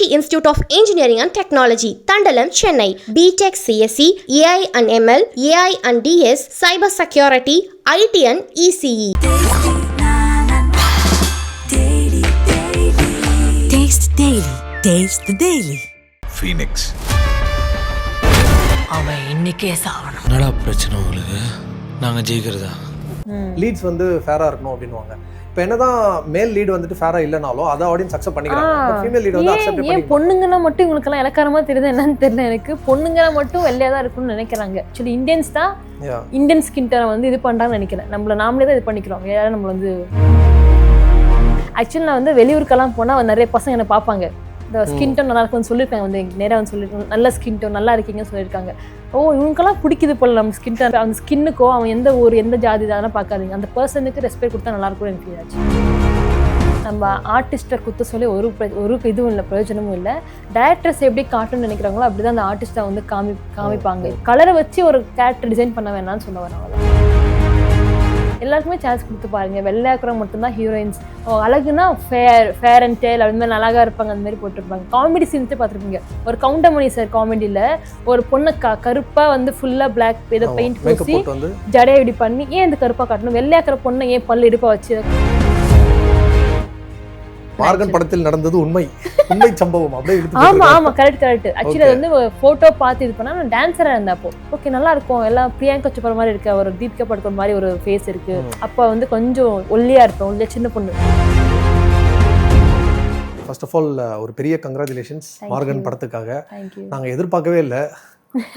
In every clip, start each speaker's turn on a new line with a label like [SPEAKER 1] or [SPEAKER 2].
[SPEAKER 1] Institute of Engineering and Technology, Tandalam, Chennai. BTech CSE, AI and ML, AI and DS, Cyber Security, IT and E ECE.
[SPEAKER 2] Taste the Daily.
[SPEAKER 3] Phoenix
[SPEAKER 2] அவன் இன்னைக்கே சாவணும்
[SPEAKER 4] என்னடா பிரச்சனை உங்களுக்கு நாங்கள் ஜெயிக்கிறதா
[SPEAKER 5] leads வந்து ஃபேரா இருக்கணும் அப்படின்னுவாங்க இப்போ என்னதான் மேல் லீட் வந்துட்டு ஃபேரா இல்லைனாலும் அதை ஆடியன்ஸ் அக்செப்ட் பண்ணிக்கிறாங்க. ஃபீமேல் லீட் வந்து அக்செப்ட்
[SPEAKER 6] ஏன்
[SPEAKER 5] பண்ணி
[SPEAKER 6] பொண்ணுங்கன்னா மட்டும் இவங்களுக்கெல்லாம் இலக்காரமா தெரியுது என்னன்னு தெரியல எனக்கு. பொண்ணுங்கன்னா மட்டும் வெள்ளையா தான் இருக்கும்னு நினைக்கிறாங்க. ஆக்சுவலி இந்தியன்ஸ் தான். இந்தியன் ஸ்கின் டோனை வந்து இது பண்றாங்கன்னு நினைக்கிறேன். நம்மள நாமளே தான் இது பண்ணிக்கிறோம். யாரும் நம்மள வந்து ஆக்சுவலி நான் வந்து வெளியூருக்கெல்லாம் போனால் நிறைய பசங்க என்னை பார்ப்பாங்க. இந்த ஸ்கின் டோன் நல்லா இருக்கும்னு சொல்லியிருக்காங்க. வந்து நேராக வந்து சொல்லியிருக்காங்க. நல்ல ஸ்கின் டோன் நல்லா இருக்கீங்கன்னு சொல்லியிருக்காங்க. ஓ இவங்களுக்கெல்லாம் பிடிக்குது போல நம்ம ஸ்கின் அந்த ஸ்கின்னுக்கோ அவன் எந்த ஊர் எந்த ஜாதி அதெல்லாம் பார்க்காதீங்க. அந்த பர்சனுக்கு ரெஸ்பெக்ட் கொடுத்தா நல்லா இருக்கும்னு எனக்கு feel ஆச்சு. நம்ம ஆர்டிஸ்ட்டை குத்த சொல்லி ஒரு ஒரு இதுவும் இல்லை பிரயோஜனமும் இல்லை. டேரக்டர்ஸ் எப்படி காட்டணும்னு நினைக்கிறாங்களோ அப்படி தான் அந்த ஆர்டிஸ்ட்டை வந்து காமி காமிப்பாங்க. கலரை வச்சு ஒரு கேரக்டர் டிசைன் பண்ண வேணாம்னு சொல்ல அவ்வளவுதான். எல்லாருக்குமே சான்ஸ் கொடுத்து பாருங்க. வெள்ளையாக்குறவங்க மட்டும்தான் ஹீரோயின்ஸ் அழகுனா ஃபேர் ஃபேர் அண்ட் டேல் அப்படி மாதிரி அழகா இருப்பாங்க. அந்த மாதிரி போட்டிருப்பாங்க. காமெடி சீன்ஸ் பார்த்துருப்பீங்க. ஒரு கவுண்டமணி சார் காமெடியில் ஒரு பொண்ணை க கருப்பாக வந்து ஃபுல்லாக பிளாக் ஏதோ பெயிண்ட் பூசி ஜடையை இப்படி பண்ணி ஏன் இந்த கருப்பாக காட்டணும்? வெள்ளையாக்குற பொண்ணை ஏன் பல்லு இடுப்பா வச்சு
[SPEAKER 5] மார்கன் படத்தில் நடந்தது உண்மை. உண்மை சம்பவம். அப்படியே
[SPEAKER 6] ஆமா. ஆமா கரெக்ட் கரெக்ட் ஆக்சுவலி அது வந்து போட்டோ பார்த்து இது பண்ணா நான் டான்ஸரா இருந்தேன் அப்போ ஓகே நல்லா இருக்கும். எல்லாம் பிரியாங்கா சோப்ரா மாதிரி இருக்கு. ஒரு தீபிகா படுக்கிற மாதிரி ஒரு ஃபேஸ் இருக்கு. அப்ப வந்து கொஞ்சம் ஒல்லியா இருப்பேன். ஒல்லியா சின்ன பொண்ணு.
[SPEAKER 5] ஃபர்ஸ்ட் ஆஃப் ஆல் ஒரு பெரிய கங்க்ராச்சுலேஷன்ஸ் மார்கன். படத்துக்காக.
[SPEAKER 6] தேங்க்யூ
[SPEAKER 5] நாங்க எதிர்பார்க்கவே இல்லை.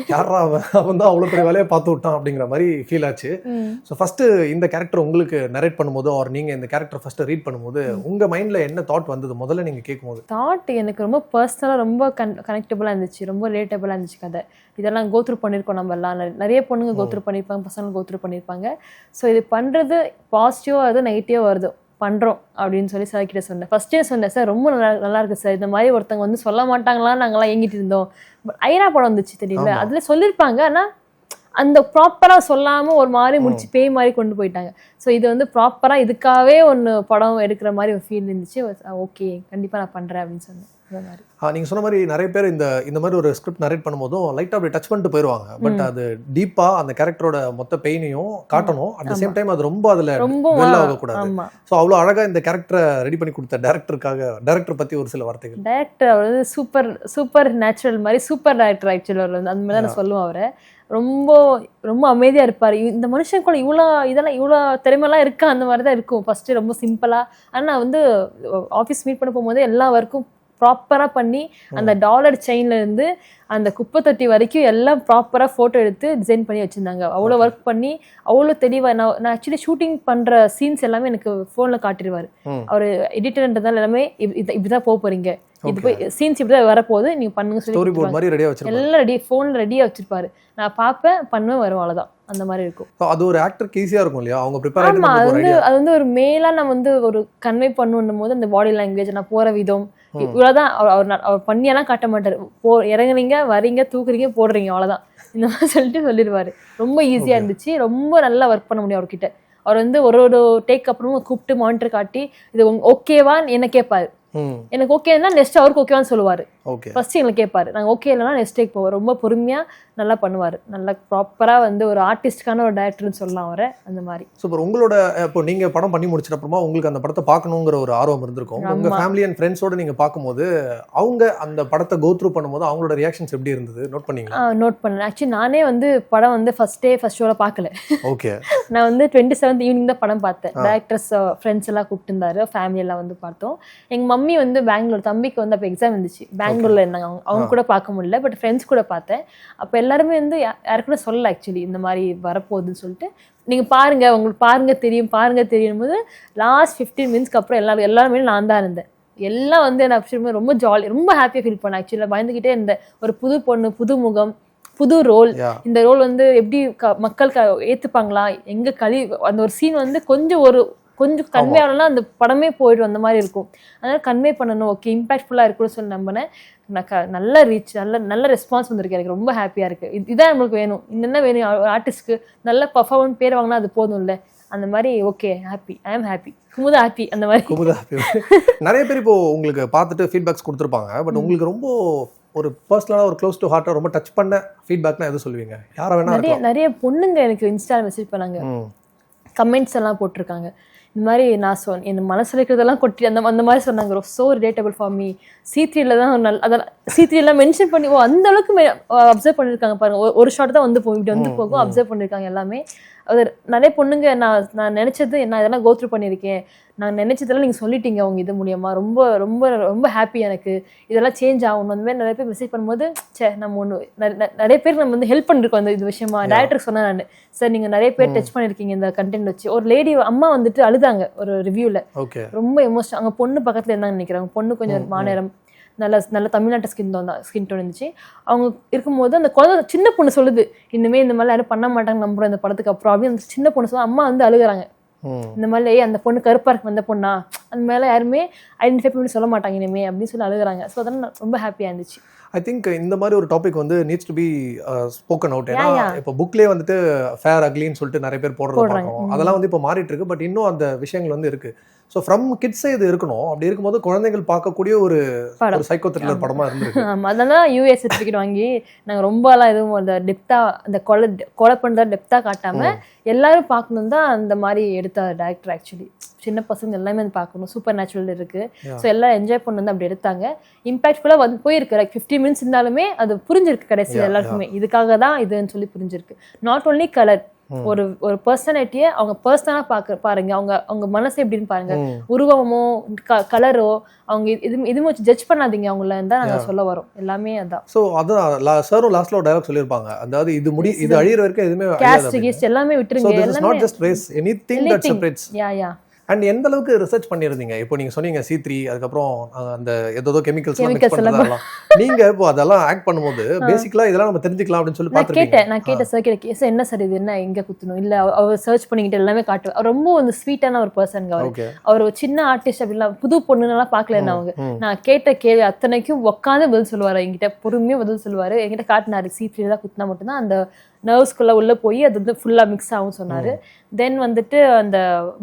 [SPEAKER 5] யாரா அவன்? தான் அவ்வளோ பெரிய வேலையை பார்த்து விட்டான் அப்படிங்கிற மாதிரி ஃபீல் ஆச்சு. ஸோ ஃபர்ஸ்ட் இந்த கேரக்டர் உங்களுக்கு நரேட் பண்ணும்போது ஆர் நீங்க இந்த கேரக்டர் ஃபர்ஸ்ட் ரீட் பண்ணும்போது உங்க மைண்ட்ல என்ன தாட் வந்தது? முதல்ல நீங்க கேட்கும்போது.
[SPEAKER 6] தாட் எனக்கு ரொம்ப பர்சனலாக ரொம்ப கன் கனெக்டபுளாக இருந்துச்சு. ரொம்ப ரிலேட்டபுளாக இருந்துச்சு கதை. இதெல்லாம் கோத்ரூ பண்ணியிருக்கோம் நம்ம எல்லாம். நிறைய- நிறைய பொண்ணுங்க கோத்ரூ பண்ணியிருப்பாங்க பசங்க கோத்ரூ பண்ணியிருப்பாங்க ஸோ இது பண்ணுறது பாசிட்டிவாக வருது நெகட்டிவாக வருது. பண்ணுறோம் அப்படின்னு சொல்லி சார் கிட்ட சொன்னேன். ஃபஸ்ட்டே சொன்னேன் சார் ரொம்ப நல்லா நல்லா இருக்கு சார் இந்த மாதிரி ஒருத்தவங்க வந்து சொல்ல மாட்டாங்களான்னு நாங்களாம் ஏங்கிட்டு இருந்தோம். பட் ஐரா படம் வந்துச்சு
[SPEAKER 5] ஆமா.
[SPEAKER 6] அதில் சொல்லியிருப்பாங்க ஆனால் அந்த ப்ராப்பராக சொல்லாமல் ஒரு மாதிரி முடிச்சு பேய் மாதிரி கொண்டு போயிட்டாங்க. ஸோ இது வந்து ப்ராப்பராக இதுக்காகவே ஒன்று படம் எடுக்கிற மாதிரி ஒரு ஃபீல் இருந்துச்சு. ஓகே கண்டிப்பாக நான் பண்ணுறேன் அப்படின்னு சொன்னேன். அந்த மாதிரி.
[SPEAKER 5] ஆ, நீங்க சொன்ன மாதிரி நிறைய பேர் இந்த இந்த மாதிரி ஒரு ஸ்கிரிப்ட் நரேட் பண்ணும்போதும் லைட்டா அப்படி டச் பண்ணிட்டு போயிருவாங்க. பட் அது டீப்பா அந்த கேரக்டரோட மொத்த பெயினையும் காட்டணும். அட் த சேம் டைம் அது ரொம்ப அதுல வெல்ல ஆகக்கூடாது. ஸோ அவ்வளோ அழகா இந்த கேரக்டரை ரெடி பண்ணி கொடுத்த டேரக்டருக்காக டேரக்டர் பத்தி ஒரு சில வார்த்தைகள்.
[SPEAKER 6] டேரக்டர் அவர் வந்து சூப்பர் சூப்பர் நேச்சுரல் மாதிரி சூப்பர் டேரக்டர் ஆக்சுவலி அவர் வந்து. அந்த மாதிரி தான் நான் சொல்லுவேன் அவரை. ரொம்ப ரொம்ப அமைதியாக இருப்பார். இந்த மனுஷனுக்குள்ள இவ்வளோ இதெல்லாம் இவ்வளோ திறமையெல்லாம் இருக்கா? அந்த மாதிரி தான் இருக்கும். ஃபஸ்ட்டு ரொம்ப சிம்பிளாக ஆனால் வந்து ஆஃபீஸ் மீட் பண்ண போகும்போது எல்லா ஒர்க்கும் ப்ராப்பராக பண்ணி அந்த டாலர் செயின்ல இருந்து அந்த குப்பை தொட்டி வரைக்கும் எல்லாம் ப்ராப்பராக ஃபோட்டோ எடுத்து டிசைன் பண்ணி வச்சுருந்தாங்க. அவ்வளோ ஒர்க் பண்ணி அவ்வளோ தெளிவாக நான் நான் ஆக்சுவலி ஷூட்டிங் பண்ணுற சீன்ஸ் எல்லாமே எனக்கு ஃபோனில் காட்டிடுவார். அவர் எடிட்டர்ன்றதால எல்லாமே இப்- இது இப்படி தான் போக போகிறீங்க இது. போய் சீன்ஸ் இப்படி தான் வரப்போகுது நீங்கள் பண்ணுங்க சொல்லி எல்லாம் ரெடி ஃபோனில் ரெடியாக வச்சிருப்பாரு. நான் பார்ப்பேன் பண்ணுவேன் வரும் அவ்வளோதான் அந்த மாதிரி இருக்கும்.
[SPEAKER 5] அது ஒரு ஆக்டருக்கு ஈஸியா இருக்கும் இல்லையா? அவங்க ப்ரிப்பேர்
[SPEAKER 6] ஆமா அது வந்து அது வந்து ஒரு மேலா நம்ம வந்து ஒரு கன்வே பண்ணுன்னும் போது அந்த பாடி லாங்குவேஜ் நான் போற விதம் இவ்வளவுதான் அவர் அவர் பண்ணியெல்லாம் காட்ட மாட்டாரு. போ இறங்குறீங்க வரீங்க தூக்குறீங்க போடுறீங்க அவ்வளவுதான். இந்த மாதிரி சொல்லிட்டு சொல்லிடுவாரு. ரொம்ப ஈஸியா இருந்துச்சு. ரொம்ப நல்லா ஒர்க் பண்ண முடியும் அவர்கிட்ட. அவர் வந்து ஒரு ஒரு டேக் அப்புறமும் கூப்பிட்டு மானிட்டர் காட்டி இது ஓகேவான்னு என்ன கேட்பாரு எனக்கு ஓகேன்னா நெக்ஸ்ட் அவருக்கு ஓகேவான்னு சொல்லுவாரு.
[SPEAKER 5] ஓகே
[SPEAKER 6] ஃபர்ஸ்ட் எங்களை கேட்பாரு நாங்கள் ஓகே இல்லைனா நெக்ஸ்ட் டேக் போவோம். ரொம்ப பொறுமையா நல்லா பண்ணுவார். நல்லா ப்ராப்பராக வந்து ஒரு ஆர்டிஸ்ட்கான ஒரு டேரக்டர்னு சொல்லலாம் அவரை. அந்த மாதிரி.
[SPEAKER 5] சூப்பர் உங்களோட இப்போ நீங்க படம் பண்ணி முடிச்சிட்ட அப்புறமா உங்களுக்கு அந்த படத்தை பார்க்கணுங்கிற ஒரு ஆர்வம் இருந்திருக்கும். உங்க
[SPEAKER 6] ஆமா.
[SPEAKER 5] ஃபேமிலி அண்ட் ஃப்ரெண்ட்ஸோட நீங்க பார்க்கும்போது அவங்க அந்த படத்தை கோ த்ரூ பண்ணும்போது அவங்களோட ரியாக்ஷன்ஸ் எப்படி இருந்தது? நோட் பண்ணீங்களா?
[SPEAKER 6] நோட் பண்ணேன். ஆக்சுவலி நானே வந்து படம் வந்து ஃபர்ஸ்ட் டே ஃபர்ஸ்ட் ஷோவில் பார்க்கல.
[SPEAKER 5] ஓகே
[SPEAKER 6] நான் வந்து டுவெண்ட்டி செவன்த் ஈவினிங் தான் படம் பார்த்தேன். டேரக்டர்ஸ் ஃப்ரெண்ட்ஸ் எல்லாம் கூப்பிட்டுருந்தாரு. ஃபேமிலி எல்லாம் வந்து பார்த்தோம். எங்கள் மம்மி வந்து பெங்களூர் தம்பிக்கு வந்து அப்போ எக்ஸாம் இருந்துச்சு பெங்களூர்ல இருந்தாங்க. அவங்க அவங்க கூட பார்க்க முடியல பட் ஃப்ரெண்ட்ஸ் கூட பார்த்தேன். அப்போ எல்லாருமே வந்து யா- யாருக்கூட சொல்லல ஆக்சுவலி இந்த மாதிரி வரப்போகுதுன்னு சொல்லிட்டு. நீங்க பாருங்க உங்களுக்கு பாருங்க தெரியும் பாருங்க தெரியும் போது லாஸ்ட் ஃபிஃப்டீன் மினிட்ஸ்க்கு அப்புறம் எல்லாரும் எல்லாருமே நான் தான் இருந்தேன். எல்லாம் வந்து என்ன actually ரொம்ப ஜாலி ரொம்ப ஹாப்பியாக ஃபீல் பண்ணேன் ஆக்சுவலாக பயந்துக்கிட்டே இருந்தேன். ஒரு புது பொண்ணு புது முகம் புது ரோல் இந்த ரோல் வந்து எப்படி க- மக்கள் க ஏத்துப்பாங்களா? எங்க கழி அந்த ஒரு சீன் வந்து கொஞ்சம் ஒரு கொஞ்சம் கன்வே ஆகலன்னா அந்த படமே போயிடும் அந்த மாதிரி இருக்கும். அதனால கன்வே பண்ணணும். ஓகே இம்பாக்ட்ஃபுல்லாக இருக்கும்னு சொல்லி நம்பினேன் நான் நல்ல ரீச் நல்ல நல்ல ரெஸ்பான்ஸ் வந்திருக்கு. எனக்கு ரொம்ப ஹாப்பியாக இருக்கு. இது- இதான் நம்மளுக்கு வேணும். இன்னென்ன வேணும்? ஆர்டிஸ்ட்க்கு நல்ல பர்ஃபார்மன்ஸ் பேர் வாங்கினா அது போதும்ல. அந்த மாதிரி okay happy I am happy Kumudha happy அந்த மாதிரி.
[SPEAKER 5] குமுதா நிறைய பேர் இப்போ உங்களுக்கு பார்த்துட்டு ஃபீட்பேக்ஸ் கொடுத்துருப்பாங்க. பட் உங்களுக்கு ரொம்ப ஒரு பர்சனலாக ஒரு க்ளோஸ் டு ஹார்ட்டாக ரொம்ப டச் பண்ண ஃபீட்பேக்னா எது சொல்லுவீங்க? யாரை வேணா
[SPEAKER 6] நிறைய நிறைய பொண்ணுங்க எனக்கு இன்ஸ்டால மெசேஜ் பண்ணாங்க. கமெண்ட்ஸ் எல்லாம் போட்டிருக்காங்க. இந்த மாதிரி நான் சொன் என் மனசுல இருக்கிறதெல்லாம் கொட்டி அந்த அந்த மாதிரி சொன்னாங்க. ஸோ ரிலேட்டபிள் ஃபார் மீ சி த்ரீல தான் நல் அதெல்லாம் சி த்ரீலாம் மென்ஷன் பண்ணி ஓ அந்த அளவுக்கு அப்சர்வ் பண்ணியிருக்காங்க பாருங்க. ஒரு- ஒரு ஷார்ட் தான் வந்து போகும். இப்படி வந்து போகும் அப்சர்வ் பண்ணியிருக்காங்க எல்லாமே. அது நிறைய பொண்ணுங்க நான் நான் நினைச்சது நான் இதெல்லாம் கோத்ரூ பண்ணியிருக்கேன். நான் நினைச்சதெல்லாம் நீங்கள் சொல்லிட்டீங்க அவங்க இது மூலியமா. ரொம்ப ரொம்ப ரொம்ப ஹாப்பி எனக்கு. இதெல்லாம் சேஞ்ச் ஆகணும். அந்த மாதிரி நிறைய பேர் மெசேஜ் பண்ணும்போது சே நம்ம ஒன்று நிறைய பேர் நம்ம வந்து ஹெல்ப் பண்ணிருக்கோம் அந்த இது விஷயமா. டேரக்டர் சொன்னேன் நான். சார் நீங்கள் நிறைய பேர் டச் பண்ணியிருக்கீங்க இந்த கண்டென்ட் வச்சு. ஒரு லேடி அம்மா வந்துட்டு அழுதாங்க ஒரு ரிவ்யூவில்
[SPEAKER 5] ஓகே
[SPEAKER 6] ரொம்ப எமோஷன் அங்கே பொண்ணு பக்கத்தில் இருந்தாங்க நினைக்கிறாங்க பொண்ணு கொஞ்சம் மாநிலம் நல்ல நல்ல தமிழ்நாட்டு ஸ்கின் டோன் தான் ஸ்கின் டோன் இருந்துச்சு அவங்க இருக்கும்போது அந்த குழந்தை சின்ன பொண்ணு சொல்லுது இனிமே இந்த மாதிரி யாரும் பண்ண மாட்டாங்க நம்புறோம் இந்த படத்துக்கு அப்புறம். அப்படின்னு அந்த சின்ன பொண்ணு சொல்ல அம்மா வந்து அழுகுறாங்க. இந்த மாதிரி "ஏய், அந்த பொண்ணு கருப்பா இருக்கு அந்த பொண்ணா? அந்த மேல யாருமே ஐடென்டிஃபை பண்ணி சொல்ல மாட்டாங்க இனிமே அப்படின்னு சொல்லி அழுகுறாங்க. ஸோ அதெல்லாம் ரொம்ப ஹாப்பியா இருந்துச்சு.
[SPEAKER 5] ஐ திங்க் இந்த மாதிரி ஒரு டாபிக் வந்து needs to be spoken out ஏன்னா. இப்போ புக்லேயே வந்துட்டு ஃபேர் அக்லின்னு சொல்லிட்டு நிறைய பேர் போடுறது அதெல்லாம் வந்து இப்போ மாறிட்டு இருக்கு. பட் இன்னும் அந்த விஷயங்கள் வந்து இருக்கு. ஸோ ஃப்ரம் கிட்ஸே இது இருக்கணும். அப்படி இருக்கும்போது குழந்தைகள் பார்க்கக்கூடிய ஒரு. ஒரு சைக்கோ த்ரில்லர் படமா இருந்திருக்கு.
[SPEAKER 6] ஆமா. அதெல்லாம் யூஎஸ் சர்டிஃபிகேட் வாங்கி நாங்க ரொம்பலாம் எதுவும் அந்த டெப்தா அந்த கொலை கொலை பண்ணுறத டெப்தா காட்டாம எல்லாரும் பார்க்கணும் தான் அந்த மாதிரி எடுத்தார் டேரக்டர் ஆக்சுவலி சின்ன பசங்க எல்லாமே வந்து பார்க்கணும். சூப்பர் நேச்சுரல் இருக்கு ஸோ எல்லாம் என்ஜாய் பண்ணி வந்து அப்படி எடுத்தாங்க. இம்பாக்ட்ஃபுல்லாக வந்து போயிருக்கு லைக் ஃபிஃப்டி மினிட்ஸ் இருந்தாலுமே அது புரிஞ்சிருக்கு கடைசியில் எல்லாருக்குமே. இதுக்காக தான் இதுன்னு சொல்லி புரிஞ்சிருக்கு. நாட் only கலர் ஒரு ஒரு பர்சனாலிட்டியை அவங்க பர்சனலாக பார்க்க பாருங்க. அவங்க அவங்க மனசு எப்படின்னு பாருங்க. உருவமோ கலரோ அவங்க இது இதுவும் வச்சு ஜட்ஜ் பண்ணாதீங்க அவங்கள தான் நாங்கள் சொல்ல வரோம். எல்லாமே அதான்.
[SPEAKER 5] ஸோ அதான் சாரும் லாஸ்ட்ல ஒரு டயலாக் சொல்லியிருப்பாங்க. அதாவது இது முடி இது அழியிற வரைக்கும் எதுவுமே
[SPEAKER 6] கேஸ்ட் எல்லாமே விட்டுருங்க. எல்லாமே
[SPEAKER 5] just race anything that. Separates
[SPEAKER 6] yeah yeah
[SPEAKER 5] and எந்த அளவுக்கு ரிசர்ச் பண்ணியிருந்தீங்க? இப்போ நீங்க சொன்னீங்க சி த்ரீ அதுக்கப்புறம் அந்த ஏதோ கெமிக்கல்ஸ்
[SPEAKER 6] எல்லாம்
[SPEAKER 5] நீங்க இப்போ அதெல்லாம் ஆக்ட் பண்ணும்போது பேசிக்கலா இதெல்லாம் நம்ம தெரிஞ்சுக்கலாம் அப்படின்னு சொல்லி
[SPEAKER 6] நான் கேட்டேன் நான் கேட்டேன் சார் கேட்ட சார் என்ன சார் இது? என்ன எங்க குத்தணும்? இல்ல அவ- அவர் சர்ச் பண்ணிக்கிட்டு எல்லாமே அவர் ரொம்ப வந்து ஸ்வீட்டான ஒரு பர்சன் அவர். அவர் ஒரு சின்ன ஆர்டிஸ்ட் அப்படிலாம் புது பொண்ணுன்னெல்லாம் பார்க்கல என்ன அவங்க. நான் கேட்ட கேள்வி அத்தனைக்கும் உட்காந்து பதில் சொல்லுவாரு என்கிட்ட பொறுமையா பதில் சொல்லுவாரு. என்கிட்ட காட்டினாரு சி த்ரீ தான் குத்தினா மட்டும்தான் அந்த நர்வ்ஸ்குள்ள உள்ள போய் அது வந்து ஃபுல்லா மிக்ஸ் ஆகும் சொன்னாரு. தென் வந்துட்டு அந்த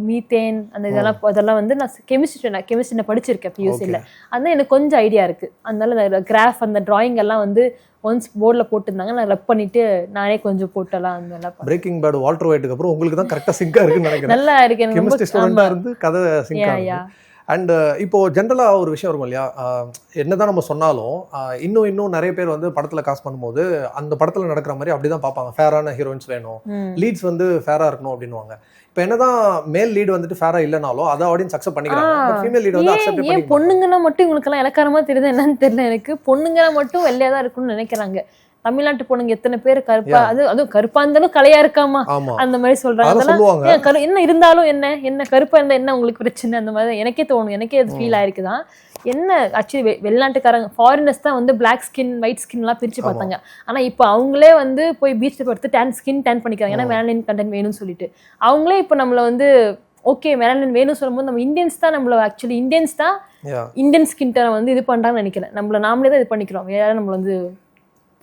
[SPEAKER 6] மீத்தேன் அந்த இதெல்லாம் அதெல்லாம் வந்து நான் கெமிஸ்ட்ரி நான் கெமிஸ்ட்ரி நான் படிச்சிருக்கேன் பியூசியில் அதான் எனக்கு கொஞ்சம் ஐடியா இருக்கு. அதனால அந்த கிராஃப் அந்த டிராயிங் எல்லாம் வந்து ஒன்ஸ் போர்டில் போட்டிருந்தாங்க நான் ரப் பண்ணிட்டு நானே கொஞ்சம் போட்டெல்லாம் அந்த எல்லாம்.
[SPEAKER 5] பிரேக்கிங் பேட் வால்டர் ஒயிட்டுக்கு அப்புறம் உங்களுக்கு தான் கரெக்டாக சிங்கா இருக்குன்னு நினைக்கிறேன்
[SPEAKER 6] நல்லா இருக்கு. எனக்கு
[SPEAKER 5] கெமிஸ்ட்ரி
[SPEAKER 6] ரொம்ப
[SPEAKER 5] ஸ்டூடெண்டாக. இருந்து கதை சிங்கா
[SPEAKER 6] Yeah, yeah.
[SPEAKER 5] இருக்கு அண்ட் இப்போ ஜென்ரலாக ஒரு விஷயம் இருக்கும் இல்லையா? ஆஹ், என்னதான் நம்ம சொன்னாலும் இன்னும் இன்னும் நிறைய பேர் வந்து படத்துல காசு பண்ணும்போது அந்த படத்துல நடக்கிற மாதிரி அப்படிதான் பார்ப்பாங்க. ஃபேரான ஹீரோயின்ஸ் வேணும். லீட்ஸ் வந்து ஃபேரா இருக்கணும் அப்படின்னுவாங்க. இப்போ என்னதான் மேல் லீட் வந்துட்டு ஃபேரா இல்லைனாலும் அதை ஆடியன்ஸ் அக்செப்ட் பண்ணிக்கிறாங்க. ஃபீமேல் லீட் வந்து அக்செப்ட் பண்ணி
[SPEAKER 6] பொண்ணுங்கன்னா மட்டும் இவங்களுக்கெல்லாம் இலக்காரமா தெரியுது என்னன்னு தெரியல எனக்கு. பொண்ணுங்கன்னா மட்டும் வெள்ளையா தான் இருக்கும்னு நினைக்கிறாங்க. தமிழ்நாட்டு பொண்ணுங்க எத்தனை பேர் கருப்பா. அது அதுவும் கருப்பா இருந்தாலும் கலையா இருக்காமா? அந்த மாதிரி சொல்றாங்க. என்ன இருந்தாலும் என்ன? என்ன கருப்பா இருந்தா என்ன உங்களுக்கு பிரச்சனை? அந்த மாதிரி எனக்கே தோணும். எனக்கே அது ஃபீல் ஆயிருக்குதான் என்ன ஆக்சுவலி வெளிநாட்டுக்காரங்க ஃபாரினர்ஸ் தான் வந்து பிளாக் ஸ்கின் ஒயிட் ஸ்கின்லாம் பிரிச்சு
[SPEAKER 5] ஆமா.
[SPEAKER 6] பார்த்தாங்க. ஆனா இப்போ அவங்களே வந்து போய் பீச்சில் படுத்து டேன் ஸ்கின் டேன் பண்ணிக்கிறாங்க. ஏன்னா மெலனின் கண்டென்ட் வேணும்னு சொல்லிட்டு. அவங்களே இப்போ நம்மள வந்து ஓகே மெலனின் வேணும்னு சொல்லும்போது நம்ம இந்தியன்ஸ் தான் நம்மள ஆக்சுவலி இந்தியன்ஸ் தான். இந்தியன் ஸ்கின் வந்து இது பண்றாங்கன்னு நினைக்கிறேன். நம்மள நாமளே தான் இது பண்ணிக்கிறோம். வேற நம்மள வந்து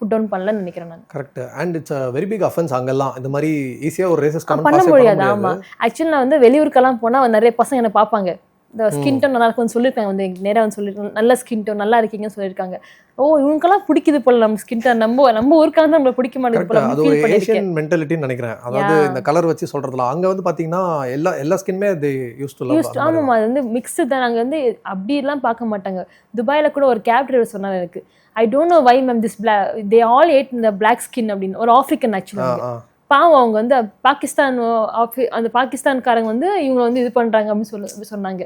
[SPEAKER 6] புட் டவுன் பண்ணலன்னு நினைக்கிறேன் நான்.
[SPEAKER 5] Correct and it's very big offence அங்கெல்லாம். இந்த மாதிரி ஈஸியா ஒரு ரேசஸ்
[SPEAKER 6] பண்ண முடியாது. ஆமா. ஆக்சுவலி நான் வந்து வெளியூருக்கெல்லாம் போனா நிறைய பசங்க என்ன பார்ப்பாங்க. இந்த ஸ்கின் டோன் நல்லா இருக்கும்னு சொல்லியிருக்காங்க. வந்து நேரா வந்து சொல்லியிருக்காங்க. நல்ல ஸ்கின் டோன் நல்லா இருக்கீங்கன்னு சொல்லியிருக்காங்க. ஓ இவங்களுக்கெல்லாம் பிடிக்குது போல நம்ம ஸ்கின் டோன் நம்ம நம்ம ஊருக்காக தான் நம்மள பிடிக்க மாட்டேங்குது போல.
[SPEAKER 5] அது ஒரு ஏஷியன் மென்டாலிட்டின்னு நினைக்கிறேன். அதாவது. இந்த கலர் வச்சு சொல்றதுல. அங்க வந்து பாத்தீங்கன்னா எல்லா எல்லா ஸ்கின்மே they use to
[SPEAKER 6] use
[SPEAKER 5] love
[SPEAKER 6] ஆமாம்மா. அது வந்து மிக்ஸ்டு தான். நாங்கள் வந்து அப்படிலாம் பார்க்க மாட்டாங்க. துபாயில் கூட ஒரு கேப் டிரைவர் சொன்னார் எனக்கு. I don't know why ma'am this bla they all ate இந்த பிளாக் ஸ்கின் அப்படின்னு ஒரு ஆஃப்ரிக்கன் ஆக்சுவலி பாவம் அவங்க வந்து பாகிஸ்தான் அந்த பாகிஸ்தான்காரங்க வந்து இவங்க வந்து இது பண்றாங்க அப்படின்னு சொல்லி சொன்னாங்க.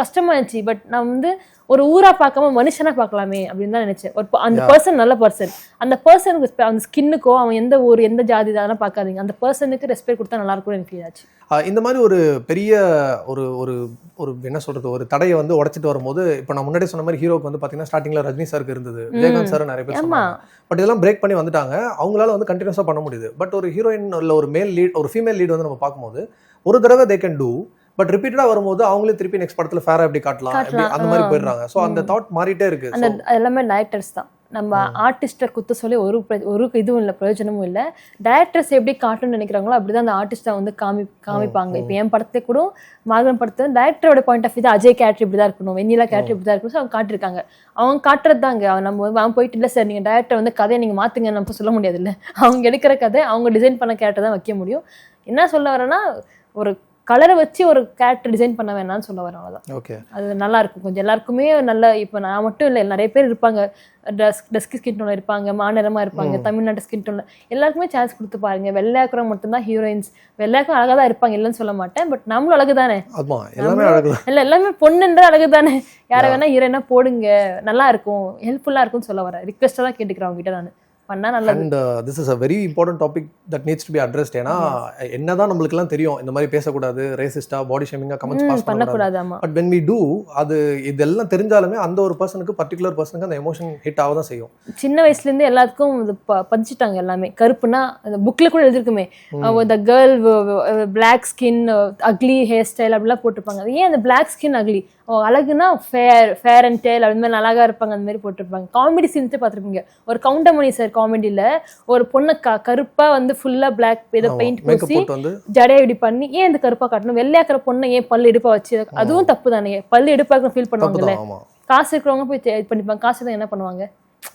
[SPEAKER 6] கஷ்டமா இருந்துச்சு பட் நான் வந்து ஒரு ஊரா பார்க்காம மனுஷனா பார்க்கலாமே அப்படின்னு தான் நினைச்சேன். ஒரு அந்த பர்சன் நல்ல பர்சன் அந்த பர்சனுக்கு அந்த ஸ்கின்னுக்கோ அவன் எந்த ஊர் எந்த ஜாதி அதெல்லாம் பார்க்காதீங்க. அந்த பர்சனுக்கு ரெஸ்பெக்ட் கொடுத்தா நல்லா இருக்கும்னு எனக்கு ஃபீல் ஆச்சு.
[SPEAKER 5] இந்த மாதிரி ஒரு பெரிய ஒரு ஒரு ஒரு என்ன சொல்றது ஒரு தடையை வந்து உடைச்சிட்டு வரும்போது இப்போ நான் முன்னாடி சொன்ன மாதிரி ஹீரோக்கு வந்து பாத்தீங்கன்னா ஸ்டார்டிங்ல ரஜினி சாருக்கு இருந்தது. விஜயகாந்த் சார் நிறைய பேர் பட் இதெல்லாம் பிரேக் பண்ணி வந்துட்டாங்க. அவங்களால வந்து கண்டினியூஸா பண்ண முடியுது. பட் ஒரு ஹீரோயின் இல்ல ஒரு மேல் லீட் ஒரு ஃபீமேல் லீட் வந்து நம்ம பார்க்கும்போது ஒரு தடவை தே கேன் டூ பட் ரிப்பீட்டடா வரும்போது அவங்களே திருப்பி நெக்ஸ்ட் படத்துல ஃபேரா எப்படி காட்டலாம்? அந்த மாதிரி. போயிடுறாங்க. ஸோ அந்த தாட் மாறிட்டே இருக்கு.
[SPEAKER 6] அந்த எல்லாமே டைரக்டர்ஸ் தான். நம்ம ஆர்டிஸ்ட்டை குத்த சொல்லி ஒரு ஒரு இதுவும் இல்லை பிரயோஜனமும் இல்லை. டேரக்டர்ஸ் எப்படி காட்டணும்னு நினைக்கிறாங்களோ அப்படிதான் அந்த ஆர்டிஸ்ட்டை வந்து காமி காமிப்பாங்க. இப்போ என் படத்தை கூட மாகன் படத்தை டேரக்டரோட point of view Ajay character இப்படி தான் இருக்கணும். வெண்ணிலா கேரக்டர் இப்படி தான் இருக்கணும். அவங்க காட்டிருக்காங்க அவங்க காட்டுறது தாங்க அவன் நம்ம அவன் போயிட்டு இல்லை சார் நீங்கள் டேரக்டர் வந்து கதையை நீங்கள் மாற்றுங்க நம்ம சொல்ல முடியாது இல்லை அவங்க எடுக்கிற கதை அவங்க டிசைன் பண்ண கேரக்டர் தான் வைக்க முடியும். என்ன சொல்ல வரேன்னா ஒரு கலரை வச்சு ஒரு கேரக்டர் டிசைன் பண்ண வேணாம்னு சொல்ல வரேன் அவ்வளோதான்
[SPEAKER 5] ஓகே
[SPEAKER 6] அது நல்லா இருக்கும். கொஞ்சம் எல்லாருக்குமே நல்ல இப்போ நான் மட்டும் இல்லை நிறைய பேர் இருப்பாங்க. டஸ் டஸ்கி ஸ்கின் டோனில் இருப்பாங்க மாநிலமாக இருப்பாங்க தமிழ்நாட்டு ஸ்கின் டோனில் எல்லாருக்குமே சான்ஸ் கொடுத்து பாருங்க. வெள்ளையாக்குறம் மட்டும்தான் ஹீரோயின்ஸ் வெள்ளையாக்குறம் அழகாக தான் இருப்பாங்க இல்லைன்னு சொல்ல மாட்டேன். பட் நம்மளும் அழகு தானே? இல்லை எல்லாமே பொண்ணுன்ற அழகு தானே? யாரை வேணா ஹீரோயினா போடுங்க. நல்லா இருக்கும். ஹெல்ப்ஃபுல்லாக இருக்கும்னு சொல்ல வரேன் ரிக்வெஸ்ட்டாக தான் கேட்டுக்கிறேன் அவங்க கிட்ட நான். பண்ணா நல்லது.
[SPEAKER 5] And this is a very important topic that needs to be addressed ஏன்னா என்னதான் நம்மளுக்குலாம் தெரியும் இந்த மாதிரி பேசக்கூடாது ரேசிஸ்டா பாடி ஷேமிங்கா கமெண்ட்ஸ் பாஸ் பண்ணக்கூடாது. பட் வென் வி டூ அது இதெல்லாம் தெரிஞ்சாலுமே அந்த ஒரு பர்சனுக்கு பர்டிகுலர் பர்சனுக்கு அந்த எமோஷன் ஹிட் ஆக தான் செய்யும்.
[SPEAKER 6] சின்ன வயசுல இருந்து எல்லாத்துக்கும் இது பதிச்சுட்டாங்க எல்லாமே. கருப்புனா அந்த புக்ல கூட எழுதிருக்குமே the girl black skin ugly hairstyle அப்படிலாம் போட்டிருப்பாங்க. ஏன் அந்த பிளாக் ஸ்கின் அக்லி அழகுனா ஃபேர் ஃபேர் அண்ட் டேல் அப்படி மாதிரி அழகா இருப்பாங்க அந்த மாதிரி போட்டிருப்பாங்க. காமெடி சீன்ஸ் பார்த்துருப்பீங்க. ஒரு கவுண்டமணி சார் காமெடியில ஒரு பொண்ணு க கருப்பா வந்து ஃபுல்லா பிளாக் ஏதோ பெயிண்ட் பூசி ஜடையை இப்படி பண்ணி ஏன் இந்த கருப்பா காட்டணும்? வெள்ளையாக்குற பொண்ணை ஏன் பல்லு எடுப்பா வச்சு அதுவும் தப்பு தானே. பல்லு எடுப்பாக்க ஃபீல் பண்ணுவாங்கல்ல. காசு இருக்கிறவங்க போய் இது பண்ணிப்பாங்க. காசு தான் என்ன பண்ணுவாங்க?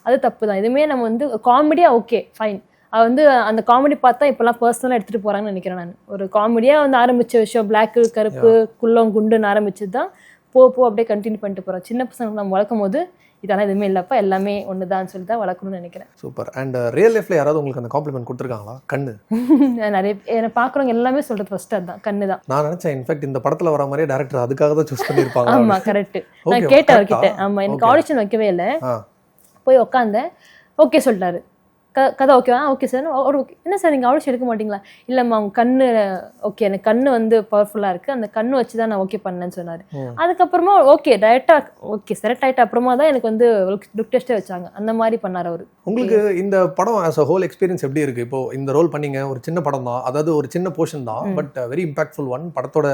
[SPEAKER 6] அது தப்பு தான். இதுவுமே நம்ம வந்து காமெடியா ஓகே ஃபைன் அது வந்து அந்த காமெடி பார்த்தா இப்போல்லாம் பர்சனலாக எடுத்துகிட்டு போகிறாங்கன்னு நினைக்கிறேன் நான். ஒரு காமெடியாக வந்து ஆரம்பிச்ச விஷயம் பிளாக்கு கருப்பு குள்ளம் குண்டுன்னு ஆரம்பிச்சது தான். போ போ அப்படியே கண்டினியூ பண்ணிட்டு போகிறோம் சின்ன பசங்க நம்ம வளர்க்கும் போது இதெல்லாம் எதுவுமே இல்லைப்பா எல்லாமே ஒன்று தான் சொல்லி தான் வளர்க்கணும்னு நினைக்கிறேன்.
[SPEAKER 5] சூப்பர் அண்ட் ரியல் லைஃப்ல யாராவது உங்களுக்கு அந்த காம்ப்ளிமெண்ட் கொடுத்துருக்காங்களா? கண்ணு?
[SPEAKER 6] நிறைய என்னை பார்க்குறவங்க எல்லாமே சொல்கிறது ஃபஸ்ட்டு அதுதான் கண்ணு தான்
[SPEAKER 5] நான் நினைச்சேன் இன்ஃபேக்ட் இந்த படத்துல வர மாதிரியே டேரக்டர் அதுக்காக தான் சூஸ் பண்ணியிருப்பாங்க
[SPEAKER 6] ஆமா கரெக்ட் நான் கேட்டேன் அவர்கிட்ட.
[SPEAKER 5] ஆ?
[SPEAKER 6] ஆமா எனக்கு. ஆடிஷன் வைக்கவே இல்லை. போய் உட்காந்தேன் ஓகே சொல்லிட்டாரு. க கதை ஓகேவா ஓகே சார் ஒரு ஓகே என்ன சார் நீங்கள் ஆடிஷன் எடுக்க மாட்டீங்களா? இல்லைம்மா அவங்க கண்ணு ஓகே எனக்கு கண்ணு வந்து பவர்ஃபுல்லாக இருக்குது அந்த கண்ணு வச்சு தான் நான் ஓகே பண்ணேன்னு சொன்னார். அதுக்கப்புறமா ஓகே டேரெக்டாக ஓகே செலக்ட் ஆகிட்ட அப்புறமா தான் எனக்கு வந்து லுக் டெஸ்ட்டே வச்சாங்க. அந்த மாதிரி பண்ணார் அவர்.
[SPEAKER 5] உங்களுக்கு இந்த படம் ஆஸ் அ ஹோல் எக்ஸ்பீரியன்ஸ் எப்படி இருக்கு? இப்போ இந்த ரோல் பண்ணீங்க ஒரு சின்ன படம் தான் அதாவது ஒரு சின்ன போர்ஷன் தான். பட் வெரி இம்பாக்ட்ஃபுல் ஒன் படத்தோட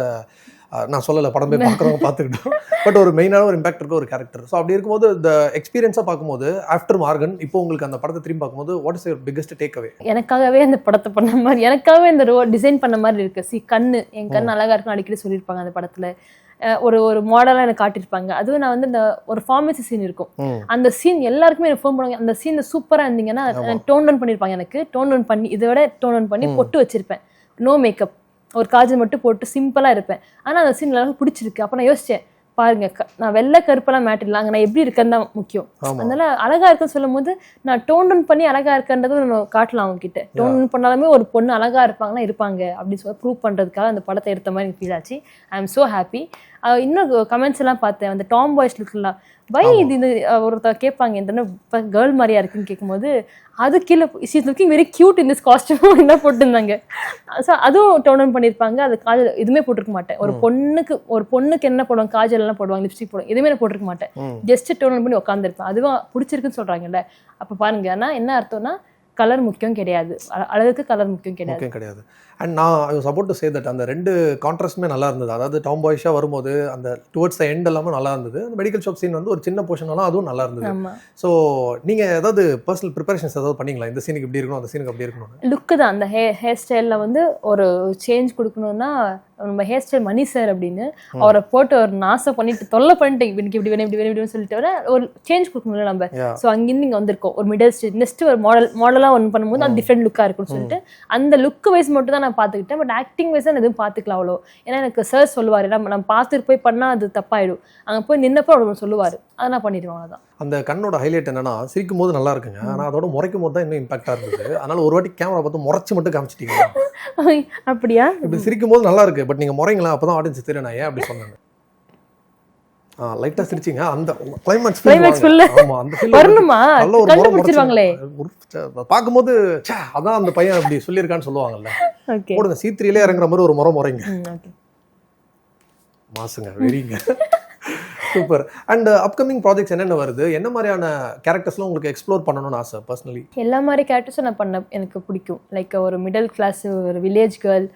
[SPEAKER 5] நான் சொல்லலை படம் போய் பார்க்குறவங்க பார்த்துக்கிட்டோம். பட் ஒரு மெயினான ஒரு இம்பாக்ட் இருக்க ஒரு கேரக்டர் ஸோ அப்படி இருக்கும்போது இந்த எக்ஸ்பீரியன்ஸாக பார்க்கும்போது ஆஃப்டர் மார்கன் இப்போ உங்களுக்கு அந்த படத்தை திரும்பி பார்க்கும்போது what is your biggest takeaway
[SPEAKER 6] எனக்காகவே அந்த படத்தை பண்ண மாதிரி எனக்காகவே இந்த ரோ டிசைன் பண்ண மாதிரி இருக்கு. சி கண்ணு என் கண் அழகா இருக்குன்னு அடிக்கடி சொல்லியிருப்பாங்க அந்த படத்துல. ஒரு ஒரு மாடலாக எனக்கு காட்டியிருப்பாங்க. அதுவும் நான் வந்து இந்த ஒரு ஃபார்மசி சீன் இருக்கும். அந்த சீன் எல்லாருக்குமே எனக்கு ஃபோன் பண்ணுவாங்க. அந்த சீன் சூப்பராக இருந்தீங்கன்னா டோன் டவுன் பண்ணியிருப்பாங்க எனக்கு. டோன் டவுன் பண்ணி இதை விட டோன் டவுன் பண்ணி பொட்டு வச்சிருப்பேன். நோ மேக்கப் ஒரு காஜல் மட்டும் போட்டு சிம்பிளாக இருப்பேன். ஆனால் அந்த சீன் எல்லாருக்கும் பிடிச்சிருக்கு. அப்போ நான் யோசிச்சேன் பாருங்க நான் வெள்ளை கருப்பெல்லாம் மேட்டர் இல்லை. அங்கே நான் எப்படி இருக்கேன்னு தான் முக்கியம். அதனால அழகா இருக்குன்னு சொல்லும் போது நான் டோன் டவுன் பண்ணி அழகா இருக்கன்றது நம்ம காட்டலாம் அவங்க கிட்ட டோன் டவுன் பண்ணாலுமே ஒரு பொண்ணு அழகா இருப்பாங்கன்னா இருப்பாங்க. அப்படின்னு சொல்லி ப்ரூவ் பண்றதுக்காக அந்த படத்தை எடுத்த மாதிரி ஃபீல் ஆச்சு. ஐ எம் ஸோ ஹாப்பி இன்னும் கமெண்ட்ஸ் எல்லாம் பார்த்தேன். அந்த டாம் பாய்ஸ் லுக்லாம் பை இது இந்த ஒருத்தர் கேட்பாங்க இந்த இப்போ கேர்ள் மாதிரியா இருக்குன்னு கேட்கும்போது அது கீழே இஸ் லுக்கிங் வெரி கியூட் இந்த காஸ்டியூம் என்ன போட்டிருந்தாங்க. ஸோ அதுவும் டோன் டவுன் பண்ணியிருப்பாங்க அது காஜல் எதுவுமே போட்டிருக்க மாட்டேன். ஒரு பொண்ணுக்கு ஒரு பொண்ணுக்கு என்ன போடுவாங்க காஜல் எல்லாம் போடுவாங்க லிப்ஸ்டிக் போடுவாங்க எதுவுமே நான் போட்டிருக்க மாட்டேன். ஜஸ்ட் டோன் பண்ணி உட்காந்துருப்பேன் அதுவும் பிடிச்சிருக்குன்னு சொல்றாங்கல்ல. அப்போ பாருங்க ஆனா என்ன அர்த்தம்னா கலர் முக்கியம் கிடையாது. அழகுக்கு கலர் முக்கியம் கிடையாது.
[SPEAKER 5] முக்கியம் கிடையாது. அண்ட் நான் I was about to say that அந்த ரெண்டு கான்ட்ராஸ்ட்டுமே நல்லா இருந்தது. அதாவது டாம் பாய்ஸாக வரும்போது அந்த டுவர்ட்ஸ் த எண்ட் எல்லாமே நல்லா இருந்தது. அந்த மெடிக்கல் ஷாப் சீன் வந்து ஒரு சின்ன போர்ஷனாலும் அதுவும் நல்லா இருந்தது. ஸோ நீங்கள் ஏதாவது பர்சனல் ப்ரிப்பரேஷன்ஸ் ஏதாவது பண்ணீங்களா? இந்த சீனுக்கு இப்படி இருக்கணும் அந்த சீனுக்கு அப்படி இருக்கணும்
[SPEAKER 6] லுக்கு தான் அந்த ஹே ஹேர் ஸ்டைலில் வந்து ஒரு சேஞ்ச் கொடுக்கணும்னா நம்ம ஹேர் ஸ்டைல் மணி சார் அப்படின்னு அவரை போட்டு ஒரு நாசம் பண்ணிட்டு தொல்லை பண்ணிட்டு இவனுக்கு இப்படி வேணும் இப்படி வேணும் இப்படி வேணும்னு சொல்லிட்டு வர ஒரு சேஞ்ச் கொடுக்கணும்ல நம்ம. ஸோ அங்கிருந்து இங்கே வந்திருக்கோம். ஒரு மிடில் ஸ்டேஜ் நெக்ஸ்ட் ஒரு மாடல் மாடலாக ஒன்று பண்ணும்போது அது டிஃப்ரெண்ட் லுக்காக இருக்கும்னு சொல்லிட்டு அந்த லுக் வைஸ் மட்டும் தான் நான் பார்த்துக்கிட்டேன். பட் ஆக்டிங் வைஸ் நான் எதுவும் பார்த்துக்கலாம் அவ்வளோ. ஏன்னா எனக்கு சார் சொல்லுவார் நம்ம நம்ம பார்த்துட்டு போய் பண்ணால் அது தப்பாயிடும். அங்கே போய் நின்னப்போ அவர் சொல்லுவார். அதை நான் பண்ணிடுவேன் அவ்வளோதான்
[SPEAKER 5] அந்த கண்ணோட ஹைலைட் என்னன்னா சிரிக்கும் போது நல்லா இருக்குங்க. ஆனால் அதோட முறைக்கும் போது தான் இன்னும் இம்பாக்டாக இருந்தது. அதனால ஒரு வாட்டி கேமரா பார்த்து முறைச்சு மட்டும் காமிச்சிட்டீங்க
[SPEAKER 6] அப்படியா?
[SPEAKER 5] இப்படி சிரிக்கும் போது நல்லா இருக்கு. பட் நீங்கள் முறைங்களா? அப்போ தான் ஆடியன்ஸ் தெரியும். நான் ஏன் அப்படி சொன்னாங்க ஆ லைட்டாக சிரிச்சிங்க. அந்த கிளைமேக்ஸ்
[SPEAKER 6] Climax full.
[SPEAKER 5] ஆமா அந்த feel
[SPEAKER 6] வரணுமா?
[SPEAKER 5] நல்ல ஒரு முறை
[SPEAKER 6] கண்டுபிடிச்சிருவாங்களே.
[SPEAKER 5] முறைச்சு- பார்க்கும்போது ச்சே அதான் அந்த பையன் அப்படி சொல்லியிருக்கான்னு சொல்லுவாங்கல்ல.
[SPEAKER 6] ஓகே.
[SPEAKER 5] போடுங்க சீத்திரியிலே இறங்குற மாதிரி ஒரு முறை முறைங்க.
[SPEAKER 6] ஓகே.
[SPEAKER 5] மாசுங்க வெறிங்க. சூப்பர் அண்ட் அப்கமிங் ப்ராஜெக்ட்ஸ் என்னென்ன வருது? என்ன மாதிரியான கேரக்டர்ஸ்லாம் உங்களுக்கு எக்ஸ்ப்ளோர் பண்ணணும்னு ஆசை பர்சனலி
[SPEAKER 6] எல்லா மாதிரி கேரக்டர்ஸும் நான் பண்ண எனக்கு பிடிக்கும். லைக் ஒரு மிடில் கிளாஸ் ஒரு வில்லேஜ் கேர்ள்.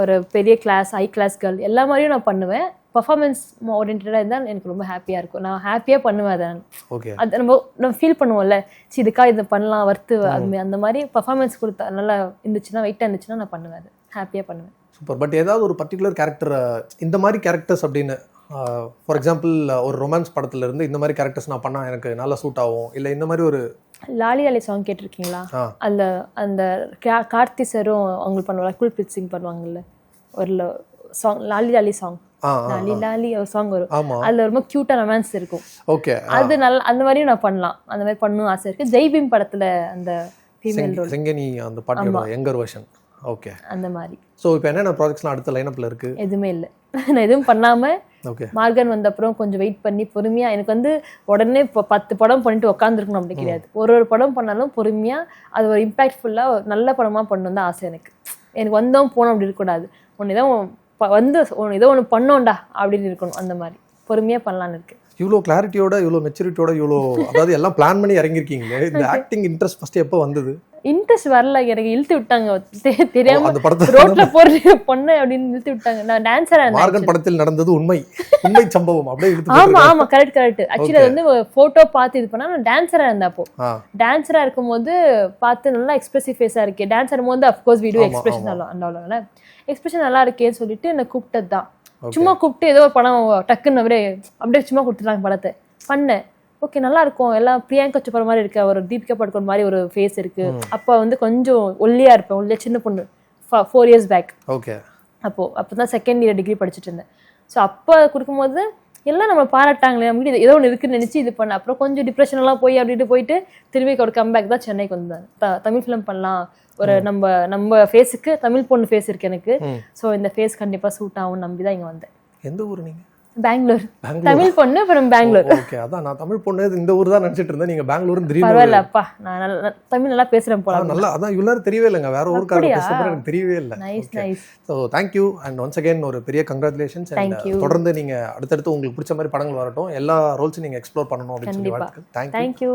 [SPEAKER 6] ஒரு பெரிய கிளாஸ் ஹை கிளாஸ் கேர்ள் எல்லா மாதிரியும் நான் பண்ணுவேன். பர்ஃபார்மன்ஸ் ஓரியன்டாக இருந்தால் எனக்கு ரொம்ப ஹாப்பியாக இருக்கும். நான் ஹாப்பியாக பண்ணுவேன் அதை.
[SPEAKER 5] ஓகே
[SPEAKER 6] அது நம்ம நம்ம ஃபீல் பண்ணுவோம்ல. சரி இதுக்கா இதை பண்ணலாம் வர்த்து அது மாதிரி அந்த மாதிரி பர்ஃபார்மன்ஸ் கொடுத்தா நல்லா இருந்துச்சுன்னா வெயிட்டாக இருந்துச்சுன்னா நான் பண்ணுவேன் அது. ஹாப்பியாக பண்ணுவேன்.
[SPEAKER 5] சூப்பர் பட் ஏதாவது ஒரு பர்டிகுலர் கேரக்டர் இந்த மாதிரி கேரக்டர்ஸ் அப்படின்னு ஃபார் எக்ஸாம்பிள் ஒரு ரொமான்ஸ் படத்துல இருந்து இந்த மாதிரி கேரக்டர்ஸ் நான் பண்ணா எனக்கு நல்லா சூட் ஆகும். இல்லை இந்த மாதிரி ஒரு
[SPEAKER 6] லாலி லாலி சாங் கேட்டிருக்கீங்களா. அந்த அந்த கார்த்தி சரும் அவங்க பண்ணுவாங்க குல்பித் சிங் பண்ணுவாங்கல்ல? ஒரு சாங் லாலி லாலி சாங் லாலி லாலி ஒரு சாங் வரும். அதுல ரொம்ப கியூட்டா ரொமான்ஸ் இருக்கும்.
[SPEAKER 5] ஓகே
[SPEAKER 6] அது நல்ல அந்த மாதிரியும் நான் பண்ணலாம். அந்த மாதிரி பண்ணணும் ஆசை இருக்கு. ஜெய்பீம் படத்துல அந்த ஃபீமேல் ரோல்
[SPEAKER 5] செங்கனி அந்த பாட்டியோட யங்கர் வெர்ஷன் ஓகே
[SPEAKER 6] அந்த மாதிரி.
[SPEAKER 5] ஸோ இப்போ என்னென்ன ப்ராஜெக்ட்ஸ்லாம் அடுத்த லைனப்பில் இருக்கு?
[SPEAKER 6] எதுவுமே இல்லை. நான் எதுவும் பண்ணாம
[SPEAKER 5] ஓகே
[SPEAKER 6] மார்கன் வந்த அப்புறம் கொஞ்சம் வெயிட் பண்ணி பொறுமையா எனக்கு வந்து உடனே இப்போ பத்து படம் பண்ணிட்டு உட்காந்துருக்கணும் அப்படி கிடையாது. ஒரு ஒரு படம் பண்ணாலும் பொறுமையா அது ஒரு இம்பாக்ட்ஃபுல்லா நல்ல படமா பண்ணணும் தான் ஆசை எனக்கு. எனக்கு வந்தோம் போனோம் அப்படி இருக்கக்கூடாது. ஒன்று ஏதோ ப- வந்து ஒன்று ஏதோ ஒன்று பண்ணோம்டா அப்படின்னு இருக்கணும் அந்த மாதிரி. பொறுமையா பண்ணலான்னு இருக்கு.
[SPEAKER 5] இவ்வளோ கிளாரிட்டியோட இவ்வளோ மெச்சூரிட்டியோட இவ்வளோ அதாவது எல்லாம் பிளான் பண்ணி இறங்கியிருக்கீங்களே. இந்த ஆக்டிங் இன்ட்ரெஸ்ட் ஃபர்ஸ்ட் எப்போ வந்தது?
[SPEAKER 6] இன்ட்ரெஸ்ட் வரல எனக்கு இழுத்து விட்டாங்க. தெரியாம ரோட்ல போற பொண்ணு அப்படின்னு இழுத்து விட்டாங்க. நான் இருந்தேன்
[SPEAKER 5] மார்கன் படத்தில் நடந்தது உண்மை. உண்மை சம்பவம். அப்படியே இழுத்து
[SPEAKER 6] ஆமா. ஆமா கரெக்ட் கரெக்ட் ஆக்சுவலி அது வந்து போட்டோ பார்த்து இது பண்ணா நான் அப்போ
[SPEAKER 5] ஆ.
[SPEAKER 6] டான்ஸரா இருக்கும்போது பார்த்து நல்லா எக்ஸ்பிரசிவ் ஃபேஸா இருக்கே. டான்ஸ் ஆடும்போது அஃப்கோர்ஸ் வீடியோ
[SPEAKER 5] ஆமா,
[SPEAKER 6] எக்ஸ்பிரஷன். நல்லா எக்ஸ்பிரஷன் நல்லா இருக்கேன்னு சொல்லிட்டு என்னை கூப்பிட்டது தான். சும்மா கூப்பிட்டு ஏதோ ஒரு படம் டக்குன்னு அவரே அப்படியே சும்மா கொடுத்துட்டாங்க படத்தை. பண்ணேன். ஓகே நல்லா இருக்கும் எல்லாம் பிரியங்கா சோப்ரா மாதிரி இருக்க. ஒரு தீபிகா படுக்கோன் மாதிரி ஒரு ஃபேஸ் இருக்கு. அப்போ வந்து கொஞ்சம் ஒல்லியா இருப்பேன். ஒல்லியா சின்ன பொண்ணு. Four years back
[SPEAKER 5] okay.
[SPEAKER 6] அப்போ அப்போ தான் செகண்ட் இயர் டிகிரி படிச்சுட்டு இருந்தேன். ஸோ அப்போ கொடுக்கும்போது எல்லாம் நம்ம பாராட்டாங்களே. இது ஏதோ ஒன்று இருக்குன்னு நினச்சி இது பண்ண அப்புறம் கொஞ்சம் டிப்ரெஷன் எல்லாம் போய் அப்படிட்டு போயிட்டு திரும்பி ஒரு கம்பேக் தான் சென்னைக்கு வந்தேன். த- தமிழ் ஃபிலிம் பண்ணலாம். ஒரு நம்ம நம்ம ஃபேஸுக்கு தமிழ் பொண்ணு ஃபேஸ் இருக்கு எனக்கு. ஸோ இந்த ஃபேஸ் கண்டிப்பாக சூட் ஆகும் நம்பி தான் இங்கே வந்தேன்.
[SPEAKER 5] எந்த ஊர் நீங்க?
[SPEAKER 6] பெங்களூர். தமிழ் பொண்ணு அப்புறம் பெங்களூர்.
[SPEAKER 5] ஓகே. அதான் நான் தமிழ் பொண்ணு இந்த ஊர் தான் நினைச்சிட்டு இருந்தேன். நீங்க பெங்களூர் திடீர்னு
[SPEAKER 6] பரவாயில்ல அப்பா நான் நல்லா தமிழ் நல்லா பேசுறேன் போல.
[SPEAKER 5] நல்லா அதான் இவ்வளோ நேரம் தெரியவே இல்லைங்க. வேற ஊருக்காரங்க? பேசுறது எனக்கு தெரியவே இல்லை.
[SPEAKER 6] Nice nice
[SPEAKER 5] so thank you and once again ஒரு பெரிய கங்க்ராச்சுலேஷன்ஸ்
[SPEAKER 6] you.
[SPEAKER 5] தொடர்ந்து நீங்க அடுத்தடுத்து உங்களுக்கு பிடிச்ச மாதிரி படங்கள் வரட்டும். எல்லா ரோல்ஸும் நீங்க எக்ஸ்ப்ளோர் பண்ணணும் அப்படின்னு சொல்லி. வாழ்த்துக்கள்.
[SPEAKER 6] தேங்க்யூ